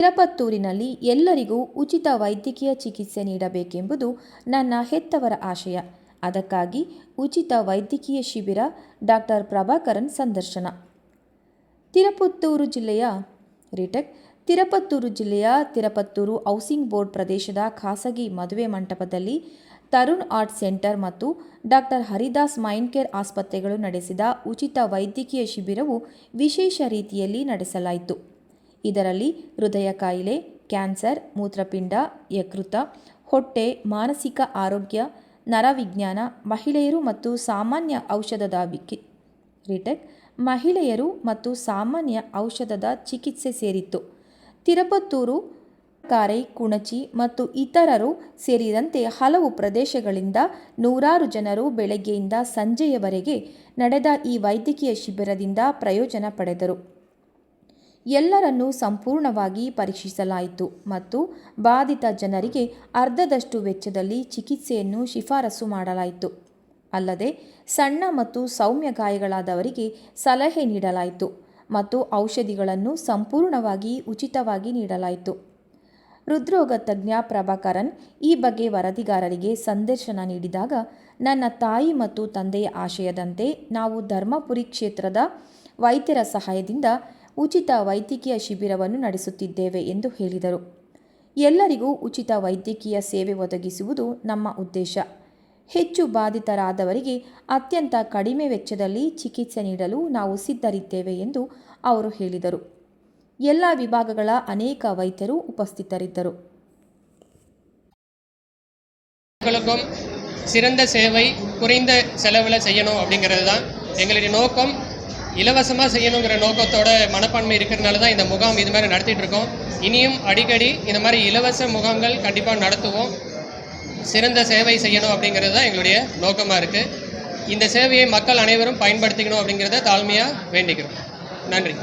ತಿರಪತ್ತೂರಿನಲ್ಲಿ ಎಲ್ಲರಿಗೂ ಉಚಿತ ವೈದ್ಯಕೀಯ ಚಿಕಿತ್ಸೆ ನೀಡಬೇಕೆಂಬುದು ನನ್ನ ಹೆತ್ತವರ ಆಶಯ. ಅದಕ್ಕಾಗಿ ಉಚಿತ ವೈದ್ಯಕೀಯ ಶಿಬಿರ ಡಾಕ್ಟರ್ ಪ್ರಭಾಕರನ್ ಸಂದರ್ಶನ. ತಿರುಪತ್ತೂರು ಜಿಲ್ಲೆಯ ರಿಟೆಕ್, ತಿರುಪತ್ತೂರು ಜಿಲ್ಲೆಯ ತಿರುಪತ್ತೂರು ಹೌಸಿಂಗ್ ಬೋರ್ಡ್ ಪ್ರದೇಶದ ಖಾಸಗಿ ಮದುವೆ ಮಂಟಪದಲ್ಲಿ ತರುಣ್ ಆರ್ಟ್ ಸೆಂಟರ್ ಮತ್ತು ಡಾಕ್ಟರ್ ಹರಿದಾಸ್ ಮೈಂಡ್ ಕೇರ್ ಆಸ್ಪತ್ರೆಗಳು ನಡೆಸಿದ ಉಚಿತ ವೈದ್ಯಕೀಯ ಶಿಬಿರವು ವಿಶೇಷ ರೀತಿಯಲ್ಲಿ ನಡೆಸಲಾಯಿತು. ಇದರಲ್ಲಿ ಹೃದಯ ಕಾಯಿಲೆ, ಕ್ಯಾನ್ಸರ್, ಮೂತ್ರಪಿಂಡ, ಯಕೃತ, ಹೊಟ್ಟೆ, ಮಾನಸಿಕ ಆರೋಗ್ಯ, ನರವಿಜ್ಞಾನ, ಮಹಿಳೆಯರು ಮತ್ತು ಸಾಮಾನ್ಯ ಔಷಧದ ವಿಕಿ, ರಿಟೆಕ್, ಮಹಿಳೆಯರು ಮತ್ತು ಸಾಮಾನ್ಯ ಔಷಧದ ಚಿಕಿತ್ಸೆ ಸೇರಿತ್ತು. ತಿರುಪತ್ತೂರು, ಕಾರೈ, ಕುಣಚಿ ಮತ್ತು ಇತರರು ಸೇರಿದಂತೆ ಹಲವು ಪ್ರದೇಶಗಳಿಂದ ನೂರಾರು ಜನರು ಬೆಳಗ್ಗೆಯಿಂದ ಸಂಜೆಯವರೆಗೆ ನಡೆದ ಈ ವೈದ್ಯಕೀಯ ಶಿಬಿರದಿಂದ ಪ್ರಯೋಜನ ಪಡೆದರು. ಎಲ್ಲರನ್ನೂ ಸಂಪೂರ್ಣವಾಗಿ ಪರೀಕ್ಷಿಸಲಾಯಿತು ಮತ್ತು ಬಾಧಿತ ಜನರಿಗೆ ಅರ್ಧದಷ್ಟು ವೆಚ್ಚದಲ್ಲಿ ಚಿಕಿತ್ಸೆಯನ್ನು ಶಿಫಾರಸು ಮಾಡಲಾಯಿತು. ಅಲ್ಲದೆ, ಸಣ್ಣ ಮತ್ತು ಸೌಮ್ಯ ಗಾಯಗಳಾದವರಿಗೆ ಸಲಹೆ ನೀಡಲಾಯಿತು ಮತ್ತು ಔಷಧಿಗಳನ್ನು ಸಂಪೂರ್ಣವಾಗಿ ಉಚಿತವಾಗಿ ನೀಡಲಾಯಿತು. ಹೃದ್ರೋಗ ತಜ್ಞ ಪ್ರಭಾಕರನ್ ಈ ಬಗ್ಗೆ ವರದಿಗಾರರಿಗೆ ಸಂದರ್ಶನ ನೀಡಿದಾಗ, ನನ್ನ ತಾಯಿ ಮತ್ತು ತಂದೆಯ ಆಶಯದಂತೆ ನಾವು ಧರ್ಮಪುರಿ ಕ್ಷೇತ್ರದ ವೈದ್ಯರ ಸಹಾಯದಿಂದ ಉಚಿತ ವೈದ್ಯಕೀಯ ಶಿಬಿರವನ್ನು ನಡೆಸುತ್ತಿದ್ದೇವೆ ಎಂದು ಹೇಳಿದರು ಎಲ್ಲರಿಗೂ ಉಚಿತ ವೈದ್ಯಕೀಯ ಸೇವೆ ಒದಗಿಸುವುದು ನಮ್ಮ ಉದ್ದೇಶ ಹೆಚ್ಚು ಬಾಧಿತರಾದವರಿಗೆ ಅತ್ಯಂತ ಕಡಿಮೆ ವೆಚ್ಚದಲ್ಲಿ ಚಿಕಿತ್ಸೆ ನೀಡಲು ನಾವು ಸಿದ್ಧರಿದ್ದೇವೆ ಎಂದು ಅವರು ಹೇಳಿದರು ಎಲ್ಲ ವಿಭಾಗಗಳ ಅನೇಕ ವೈದ್ಯರು ಉಪಸ್ಥಿತರಿದ್ದರು மக்களுக்கும் சிறந்த சேவை குறைந்த செலவில் செய்யணும் அப்படிங்கிறது தான் எங்களுடைய நோக்கம் இலவசமாக செய்யணுங்கிற நோக்கத்தோட மனப்பான்மை இருக்கிறதுனால தான் இந்த முகாம் இது மாதிரி நடத்திட்டு இருக்கோம். இனியும் அடிக்கடி இந்த மாதிரி இலவச முகாம்கள் கண்டிப்பாக நடத்துவோம். சிறந்த சேவை செய்யணும் அப்படிங்கிறது தான் எங்களுடைய நோக்கமாக இருக்குது இந்த சேவையை மக்கள் அனைவரும் பயன்படுத்திக்கணும் அப்படிங்கிறத தாழ்மையாக வேண்டிக்கிறோம். நன்றி.